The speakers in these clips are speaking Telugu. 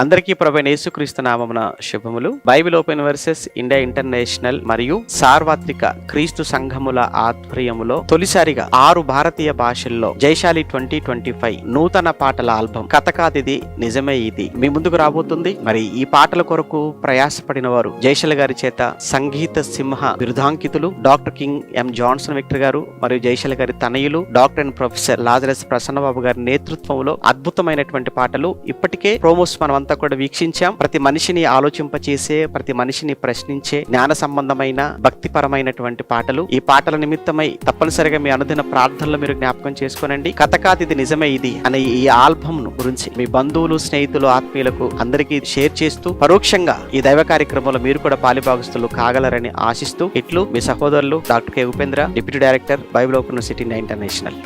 అందరికీ ప్రభు యేసుక్రీస్తు నామమున శుభములు. Bible Open Verses India International మరియు సార్వత్రిక క్రీస్తు సంఘముల ఆధ్వర్యములో తొలిసారిగా ఆరు భారతీయ భాషల్లో జైశాలి ట్వంటీ ట్వంటీ ఫైవ్ నూతన పాటల ఆల్బం కథ కాదిది నిజమే ఇది. మీ ముందుకు రాబోతుంది. మరి ఈ పాటల కొరకు ప్రయాసపడిన వారు జైశాలి గారి చేత సంగీత సింహ బిరుదాంకితులు doctor King M Johnson Victor గారు మరియు జైశాలి గారి తనయులు doctor and professor Lazarus Prasannababu గారి నేతృత్వంలో అద్భుతమైనటువంటి పాటలు ఇప్పటికే ప్రోమోస్ మనమంతా అంతా కూడా వీక్షించాం. ప్రతి మనిషిని ఆలోచింపచేసే ప్రతి మనిషిని ప్రశ్నించే జ్ఞాన సంబంధమైన భక్తిపరమైనటువంటి పాటలు. ఈ పాటల నిమిత్తమై తప్పనిసరిగా మీ అనుదిన ప్రార్థనలు మీరు జ్ఞాపకం చేసుకోనండి. కథకాది ఇది నిజమే ఇది అనే ఈ ఆల్బమ్ను గురించి మీ బంధువులు స్నేహితులు ఆత్మీయులకు అందరికీ షేర్ చేస్తూ పరోక్షంగా ఈ దైవ కార్యక్రమంలో మీరు కూడా పాలిభాగస్తులు కాగలరని ఆశిస్తూ ఇట్లు మీ సహోదరులు doctor K Upendra deputy director Bible Open City International.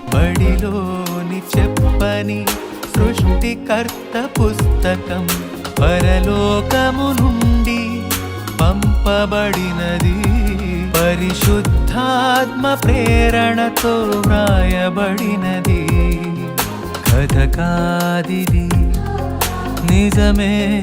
సృష్టికర్త పుస్తకం పరలోకము నుండి పంపబడినది. పరిశుద్ధాత్మ ప్రేరణతో వ్రాయబడినది. కథ కాదిది నిజమే